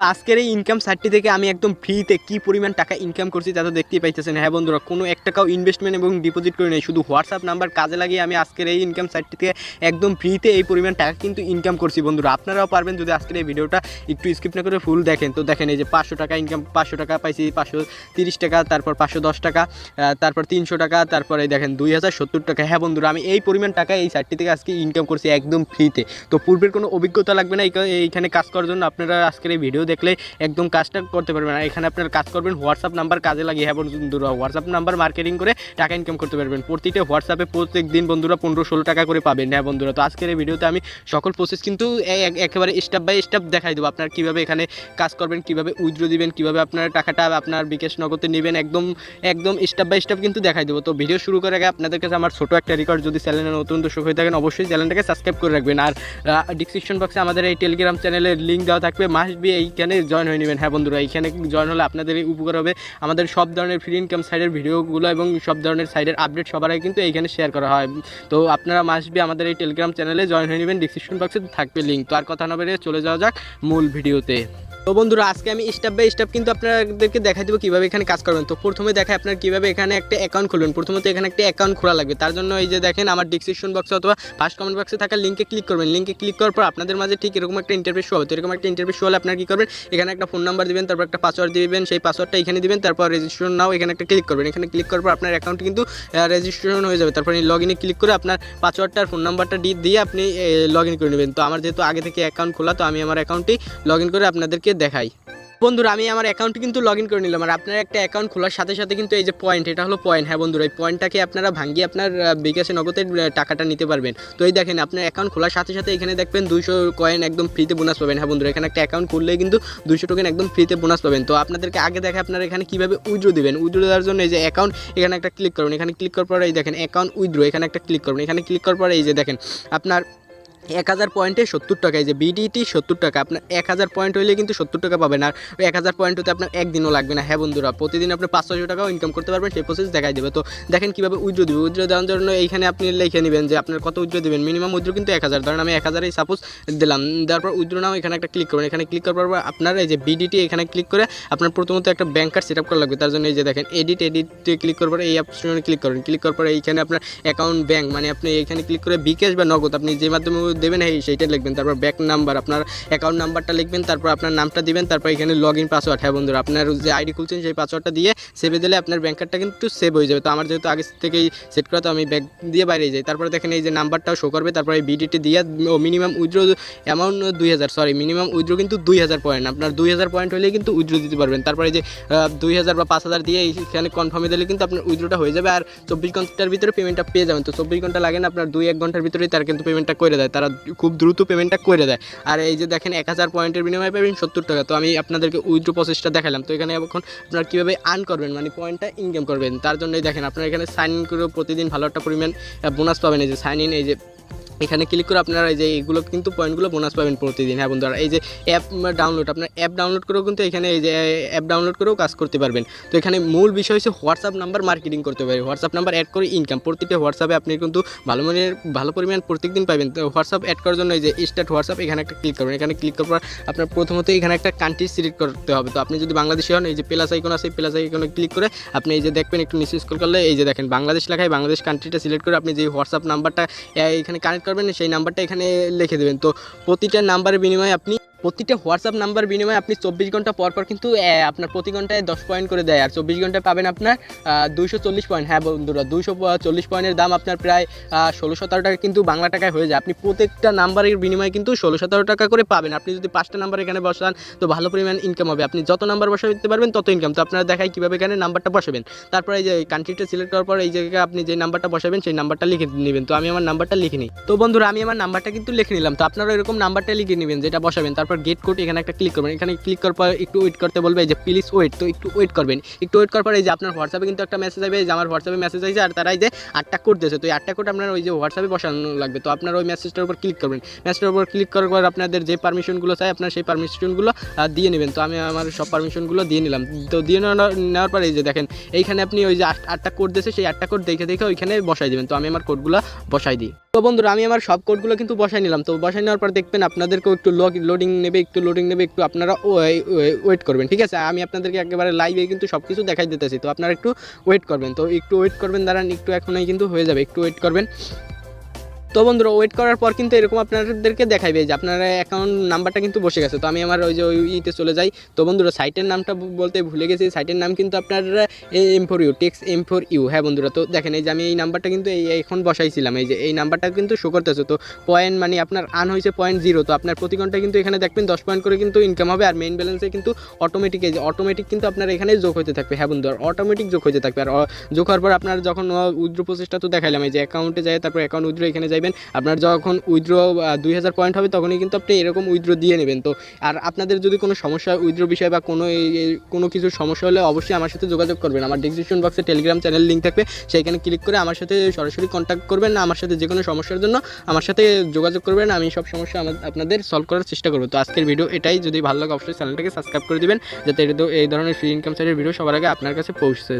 আজকের এই ইনকাম সাইটটি থেকে আমি একদম ফ্রিতে কি পরিমাণ টাকা ইনকাম করছি তা তো দেখতেই পাইতেছেন। হ্যাঁ বন্ধুরা, কোনো এক টাকাও ইনভেস্টমেন্ট এবং ডিপোজিট করে নেই। শুধু হোয়াটসঅ্যাপ নাম্বার কাজে লাগিয়ে আমি আজকের এই ইনকাম সাইটটি থেকে একদম ফ্রিতে এই পরিমাণ টাকা কিন্তু ইনকাম করছি বন্ধুরা। আপনারাও পারবেন যদি আজকের এই ভিডিওটা একটু স্কিপ না করে ফুল দেখেন। তো দেখেন এই যে পাঁচশো টাকা ইনকাম পাঁচশো টাকা পাইছি, পাঁচশো তিরিশ টাকা, তারপর পাঁচশো দশ টাকা তারপর তিনশো টাকা, তারপর দেখেন দুই হাজার সত্তর টাকা। হ্যাঁ বন্ধুরা, আমি এই পরিমাণ টাকা এই সাইটটি থেকে আজকে ইনকাম করছি একদম ফ্রিতে তো পূর্বের কোনো অভিজ্ঞতা লাগবে না, এই- এইখানে কাজ করার জন্য। আপনারা আজকের এই ভিডিও দেখলে একদম কাজটা করতে পারবেন। আর এখানে আপনার কাজ করবেন হোয়াটসঅ্যাপ নাম্বার কাজে লাগিয়ে হ্যাঁ বন্ধুরা হোয়াটসঅ্যাপ নাম্বার মার্কেটিং করে টাকা ইনকাম করতে পারবেন। প্রতিটা হোয়াটসঅ্যাপে প্রত্যেক দিন বন্ধুরা পনেরো ষোলো টাকা করে পাবেন হ্যাঁ বন্ধুরা। তো আজকের এই ভিডিওতে আমি সকল প্রসেস কিন্তু একেবারে স্টেপ বাই স্টেপ দেখাই দেবো। আপনার কীভাবে এখানে কাজ করবেন, কীভাবে উইথড্র দিবেন, কীভাবে আপনার টাকাটা আপনার বিকাশ নগদে নেবেন, একদম একদম স্টেপ বাই স্টেপ কিন্তু দেখাই দেবো। তো ভিডিও শুরু করার আগে আপনাদের কাছে আমার ছোটো একটা রেকর্ড যদি চ্যানেলে নতুন দর্শক হয়ে থাকেন, অবশ্যই চ্যানেলটাকে সাবস্ক্রাইব করে রাখবেন। আর ডিসক্রিপশন বক্সে আমাদের এই টেলিগ্রাম চ্যানেলের লিঙ্ক দেওয়া থাকবে। মাস্ট বি এইখানে জয়েন হয়ে নেবেন। হ্যাঁ বন্ধুরা এইখানে জয়েন হলে আপনাদের উপকার হবে। আমাদের সব ধরনের ফ্রি ইনকাম সাইডের ভিডিওগুলো এবং সব ধরনের সাইডের আপডেট সবার আগে কিন্তু এইখানে শেয়ার করা হয়। তো আপনারা আসবে আমাদের এই টেলিগ্রাম চ্যানেলে জয়েন হয়ে নেবেন। ডিসক্রিপশন বক্সে থাকবে লিঙ্ক তো আর কথা না বেরিয়ে চলে যাওয়া যাক মূল ভিডিওতে। তো বন্ধুরা, আজকে আমি স্টেপ বাই স্টেপ কিন্তু আপনাদেরকে দেখাই দেবো কীভাবে এখানে কাজ করবেন। তো প্রথমে দেখায় আপনার কীভাবে এখানে একটা অ্যাকাউন্ট খুলবেন। প্রথমত এখানে একটা অ্যাকাউন্ট খোলা লাগবে। তার জন্য এই যে দেখেন, আমার ডিসক্রিপশন বক্সে অথবা ফার্স্ট কমেন্ট বক্সে থাকা লিঙ্কে ক্লিক করবেন। লিঙ্কে ক্লিক করার পর আপনাদের মাঝে ঠিক এরকম একটা ইন্টারভিউ হবে। তো এরকম একটা ইন্টারভিউ হলে আপনার কী করবেন? এখানে একটা ফোন নাম্বার দিবেন, তারপর একটা পাসওয়ার্ড দিবেন। সেই পাসওয়ার্ডটা এখানে দিবেন, তারপর রেজিস্ট্রেশন নাও এখানে একটা ক্লিক করবেন। এখানে ক্লিক করার পর আপনার অ্যাকাউন্ট কিন্তু রেজিস্ট্রেশন হয়ে যাবে। তারপর লগ ইনে ক্লিক করে আপনার পাসওয়ার্ডটা আর ফোন নাম্বারটা দিয়ে আপনি লগ ইন করে নেবেন। তো আমার যেহেতু আগে থেকে অ্যাকাউন্ট খোলা, তো আমি আমার অ্যাকাউন্টটি লগ ইন করে আপনাদেরকে দেখাই। বন্ধুরা, আমি আমার অ্যাকাউন্টে কিন্তু লগ ইন করে নিলাম, আর আপনার একটা অ্যাকাউন্ট খোলার সাথে সাথে কিন্তু এই যে পয়েন্ট এটা হলো পয়েন্ট হ্যাঁ বন্ধুরা, এই পয়েন্টটাকে আপনারা ভাঙিয়ে আপনার বিকাশে নগদের টাকাটা নিতে পারবেন। তো এই দেখেন, আপনার অ্যাকাউন্ট খোলার সাথে সাথে এখানে দেখবেন দুইশো কয়েন একদম ফ্রিতে বোনাস পাবেন। হ্যাঁ বন্ধুরা, এখানে একটা অ্যাকাউন্ট খুললেই কিন্তু দুইশো টোকেন একদম ফ্রিতে বোনাস পাবেন। তো আপনাদেরকে আগে দেখে আপনারা এখানে কীভাবে উইড্রো দিবেন। উইড্রো দেওয়ার জন্য এই যে অ্যাকাউন্ট এখানে একটা ক্লিক করুন। এখানে ক্লিক করার পরে এই দেখেন অ্যাকাউন্ট উইড্রো এখানে একটা ক্লিক করুন। এখানে ক্লিক করার পরে এই যে দেখেন, আপনার এক হাজার পয়েন্টে সত্তর টাকা, এই যে বিডিটি সত্তর টাকা, আপনার এক হাজার পয়েন্ট হইলে কিন্তু সত্তর টাকা পাবেন। আর এক হাজার পয়েন্ট হতে আপনার একদিনও লাগবে না। হ্যাঁ বন্ধুরা, প্রতিদিন আপনি পাঁচশো টাকাও ইনকাম করতে পারবেন, সেই প্রসেস দেখাই দেবে। তো দেখেন কীভাবে উইড্রো দেবে। উইড্রো দেওয়ার জন্য এইখানে আপনি লিখে নেবেন যে আপনার কত উইড্রো দেবেন। মিনিমাম উইড্রো কিন্তু এক হাজার। ধরেন আমি এক হাজারই সাপোজ দিলাম। দেওয়ার পর উইড্রো নাও এখানে একটা ক্লিক করুন এখানে ক্লিক করার পর আপনার এই যে বিডিটি এখানে ক্লিক করে আপনার প্রথমত একটা ব্যাংক কার্ড সেট আপ করা লাগবে। তার জন্য এই যে দেখেন এডিট এডিটে ক্লিক করার পর এই অপশনে ক্লিক করুন। ক্লিক করার পর এইখানে আপনার অ্যাকাউন্ট ব্যাংক মানে আপনি এখানে ক্লিক করে বিকাশ বা নগদ আপনি যে মাধ্যমে দেবেন, এই সেইটা লিখবেন। তারপর ব্যাংক নাম্বার আপনার অ্যাকাউন্ট নাম্বারটা লিখবেন, তারপর আপনার নামটা দিবেন, তারপর এখানে লগ ইন পাসওয়ার্ড হ্যাঁ বন্ধুরা, আপনার যে আইডি খুলছেন, সেই পাসওয়ার্ডটা দিয়ে সেভে দিলে আপনার ব্যাংক কার্ডটা কিন্তু সেভ হয়ে যাবে। তো আমার যেহেতু আগে থেকেই সেট করা, তো আমি ব্যাংক দিয়ে বাইরে যাই। তারপরে দেখেন এই যে নাম্বারটাও শো করবে, তারপর এই বিডিটি দিয়ে মিনিমাম উইথড্র অ্যামাউন্ট দুই হাজার সরি মিনিমাম উইথড্র কিন্তু দুই হাজার পয়েন্ট আপনার দুই হাজার পয়েন্ট হলেই কিন্তু উইথড্র দিতে পারবেন। তারপরে যে দুই হাজার বা পাঁচ হাজার দিয়ে এখানে কনফার্মে দিলে কিন্তু আপনার উইথড্রটা হয়ে যাবে। আর চব্বিশ ঘণ্টার ভিতরে পেমেন্টটা পেয়ে যাবেন। তো চব্বিশ ঘণ্টা লাগে না, আপনার দুই এক ঘণ্টার ভিতরেই তার কিন্তু পেমেন্টটা করে দেয়। তারা খুব দ্রুত পেমেন্টটা করে দেয়। আর এই যে দেখেন, এক হাজার পয়েন্টের বিনিময়ে পাবেন সত্তর টাকা। তো আমি আপনাদেরকে উইথড্রো প্রসেসটা দেখালাম। তো এখানে এখন আপনারা কীভাবে আর্ন করবেন মানে পয়েন্টটা ইনকাম করবেন, তার জন্যই দেখেন, আপনারা এখানে সাইন ইন করে প্রতিদিন ভালো একটা পরিমাণ বোনাস পাবেন। এই যে সাইন ইন এই যে এখানে ক্লিক করে আপনারা এই যে এইগুলো কিন্তু পয়েন্টগুলো বোনাস পাবেন প্রতিদিন। হ্যাঁ বন্ধুরা, এই যে অ্যাপ ডাউনলোড আপনার অ্যাপ ডাউনলোড করেও কিন্তু এখানে এই যে অ্যাপ ডাউনলোড করেও কাজ করতে পারবেন। তো এখানে মূল বিষয় হচ্ছে হোয়াটসঅ্যাপ নাম্বার মার্কেটিং করতে পারবে হোয়াটসঅ্যাপ নাম্বার অ্যাড করে ইনকাম প্রতিটা হোয়াটসঅ্যাপে আপনি কিন্তু ভালো মানের, ভালো পরিমাণ প্রত্যেকদিন পাবেন। তো হোয়াটসঅ্যাপ অ্যাড করার জন্য এই যে স্টার্ট হোয়াটসঅ্যাপ এখানে একটা ক্লিক করবেন। এখানে ক্লিক করার পর আপনার প্রথমত এখানে একটা কান্ট্রি সিলেক্ট করতে হবে। তো আপনি যদি বাংলাদেশি হন, এই যে প্লাস আইকন আছে প্লাস আইকনে ক্লিক করে আপনি এই যে দেখবেন, একটু নিচে করলে এই যে দেখেন, বাংলাদেশ লেখায় বাংলাদেশ কান্ট্রিটা সিলেক্ট করে আপনি যে হোয়াটসঅ্যাপ নাম্বারটা এখানে কানেক্ট করবেন সেই নাম্বারটা এখানে লিখে দেবেন। তো প্রতিটা নাম্বারের বিনিময়ে আপনি প্রতিটা হোয়াটসঅ্যাপ নাম্বার বিনিময়ে আপনি চব্বিশ ঘণ্টা পর পর কিন্তু আপনার প্রতি ঘন্টায় দশ পয়েন্ট করে দেয়। আর চব্বিশ ঘন্টায় পাবেন আপনার দুইশো চল্লিশ পয়েন্ট হ্যাঁ বন্ধুরা, দুইশো চল্লিশ পয়েন্টের দাম আপনার প্রায় ষোলো সতেরো টাকা কিন্তু বাংলা টাকায় হয়ে যায়। আপনি প্রত্যেকটা নাম্বারের বিনিময়ে কিন্তু ষোলো সতেরো টাকা করে পাবেন। আপনি যদি পাঁচটা নাম্বার এখানে বসান, তো ভালো পরিমাণ ইনকাম হবে। আপনি যত নাম্বার বসাতে পারবেন, তত ইনকাম তো আপনারা দেখায় কীভাবে এখানে নাম্বারটা বসাবেন। তারপরে এই যে কান্ট্রিটা সিলেক্ট করার পর এই জায়গায় আপনি যে নাম্বারটা বসাবেন, সেই নাম্বারটা লিখে নেবেন। তো আমি আমার নাম্বারটা লিখে নিই। তো বন্ধুরা, আমি আমার নাম্বারটা কিন্তু লিখে নিলাম। তো আপনারা এরকম নাম্বারটা লিখে নেবেন, যেটা বসাবেন। তারপর গেট কোড এখানে একটা ক্লিক করবেন। এখানে ক্লিক করার পর একটু ওয়েট করতে বলবে যে প্লিজ ওয়েট তো একটু ওয়েট করবেন। একটু ওয়েট করার পর এই যে আপনার হোয়াটসঅ্যাপে কিন্তু একটা মেসেজ আসবে যে আমার হোয়াটসঅ্যাপে মেসেজ আসছে আর তারাই যে আটটা কোড দিয়েছে। তো এই আটটা কোড আপনার ওই যে হোয়াটসঅ্যাপে বসানো লাগবে। তো আপনার ওই মেসেজটার উপর ক্লিক করবেন। মেসেজটার উপর ক্লিক করার পর আপনাদের যে পারমিশনগুলো চাই, আপনার সেই পারমিশনগুলো দিয়ে নেবেন। তো আমি আমার সব পারমিশনগুলো দিয়ে নিলাম। তো দিয়ে নেওয়ার পর এই যে দেখেন, এইখানে আপনি ওই যে আট- আটটা কোড দিয়েছে, সেই আটটা কোড দেখে দেখে ওইখানে বসাই দেবেন। তো আমি আমার কোডগুলো বসাই দিই। তো বন্ধুরা, আমি আমার সব কোডগুলো কিন্তু বসাই নিলাম। তো বসাই নেওয়ার পর দেখবেন আপনাদেরকেও একটু লোডিং নেবে, একটু লোডিং নেবে, একটু আপনারা ওয়েট করবেন, ঠিক আছে? আমি আপনাদেরকে একেবারে লাইভে কিন্তু সব কিছু দেখাই দিতেছি, তো আপনারা একটু ওয়েট করবেন। তো একটু ওয়েট করবেন, দাঁড়ান, একটু এখনই কিন্তু হয়ে যাবে, একটু ওয়েট করবেন। তো বন্ধুরা ওয়েট করার পর কিন্তু এরকম আপনাদেরকে দেখাইবে যে আপনার অ্যাকাউন্ট নাম্বারটা কিন্তু বসে গেছে। তো আমি আমার ওই যে ওই ইতে চলে যাই। তো বন্ধুরা সাইটের নামটা বলতে ভুলে গেছি। সাইটের নাম কিন্তু আপনার M four U text M four U হ্যাঁ বন্ধুরা, তো দেখেন, এই যে আমি এই নাম্বারটা কিন্তু এই এখন বসাইছিলাম। এই যে এই নাম্বারটা কিন্তু শো করতেছে। তো পয়েন্ট মানে আপনার আন হয়েছে পয়েন্ট জিরো তো আপনার প্রতি ঘন্টায় কিন্তু এখানে দেখবেন দশ পয়েন্ট করে কিন্তু ইনকাম হবে। আর মেইন ব্যালেন্সে কিন্তু অটোমেটিক এই যে অটোমেটিক কিন্তু আপনার এখানে যোগ হতে থাকবে। হ্যাঁ বন্ধু অটোমেটিক যোগ হতে থাকবে। আর যোগ হওয়ার পর আপনার যখন উইথড্র প্রচেষ্টা তো দেখাইলাম। এই যে অ্যাকাউন্টে যায় তারপর অ্যাকাউন্ট উইথড্র এখানে যাবেন আপনার যখন উইথড্র দুই পয়েন্ট হবে, তখনই কিন্তু আপনি এরকম উইথড্র দিয়ে নেবেন। তো, আর আপনাদের যদি কোনো সমস্যা উইথড্র বিষয় বা কোনো কোনো কিছু সমস্যা হলে অবশ্যই আমার সাথে যোগাযোগ করবেন। আমার ডিসক্রিপশন বক্সে টেলিগ্রাম চ্যানেল লিঙ্ক থাকবে। সেইখানে ক্লিক করে আমার সাথে সরাসরি কন্ট্যাক্ট করবেন। না, আমার সাথে যে কোনো সমস্যার জন্য আমার সাথে যোগাযোগ করবেন। আমি সব সমস্যা আপনাদের সলভ করার চেষ্টা করব। তো, আজকের ভিডিও এটাই। যদি ভালো লাগে, অবশ্যই চ্যানেলটাকে সাবস্ক্রাইব করে দেবেন। যাতে এই ধরনের ফ্রি ইনকাম সাইটের ভিডিও সবার আগে আপনার কাছে পৌঁছে